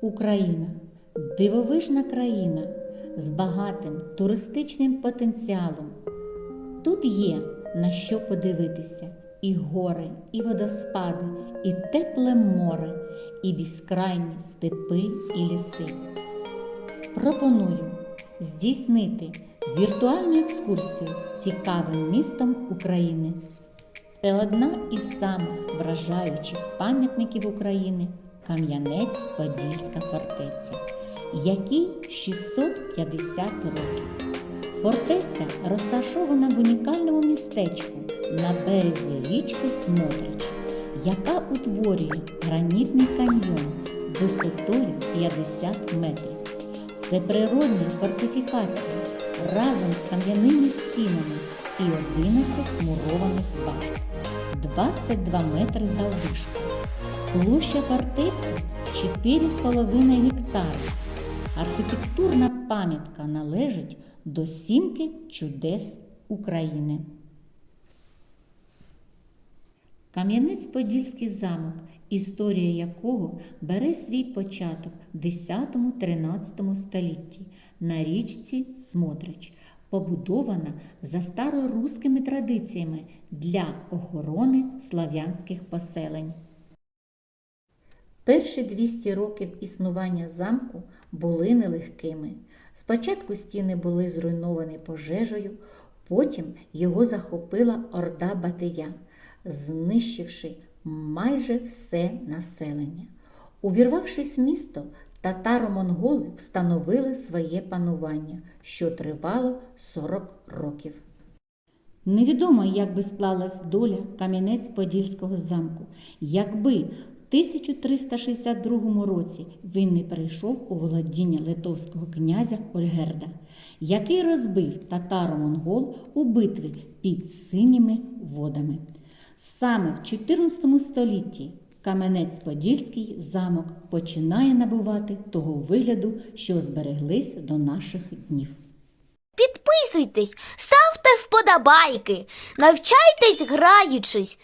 Україна дивовижна країна з багатим туристичним потенціалом. Тут є на що подивитися: і гори, і водоспади, і тепле море, і безкрайні степи і ліси. Пропоную здійснити віртуальну екскурсію цікавим містом України. Це одна із самих вражаючих пам'ятників України Кам'янець-Подільська фортеця, якій 650 років. Фортеця розташована в унікальному містечку на березі річки Смотрич, яка утворює гранітний каньйон висотою 50 метрів. Це природні фортифікації разом з кам'яними стінами і 11 мурованих башт, 22 метри заввишки. Площа фортеці 4,5 гектари. Архітектурна пам'ятка належить до сімки чудес України. Кам'янець-Подільський замок, історія якого бере свій початок в 10-13 столітті на річці Смотрич, побудована за староруськими традиціями для охорони слав'янських поселень. Перші 200 років існування замку були нелегкими. Спочатку стіни були зруйновані пожежею, потім його захопила орда Батия, знищивши майже все населення. Увірвавшись в місто, татаро-монголи встановили своє панування, що тривало 40 років. Невідомо, як би склалась доля Кам'янець-Подільського замку, якби 1362 році він не перейшов у володіння литовського князя Ольгерда, який розбив татаро-монгол у битві під синіми водами. Саме в 14 столітті Кам'янець-Подільський замок починає набувати того вигляду, що збереглись до наших днів. Підписуйтесь, ставте вподобайки, навчайтесь граючись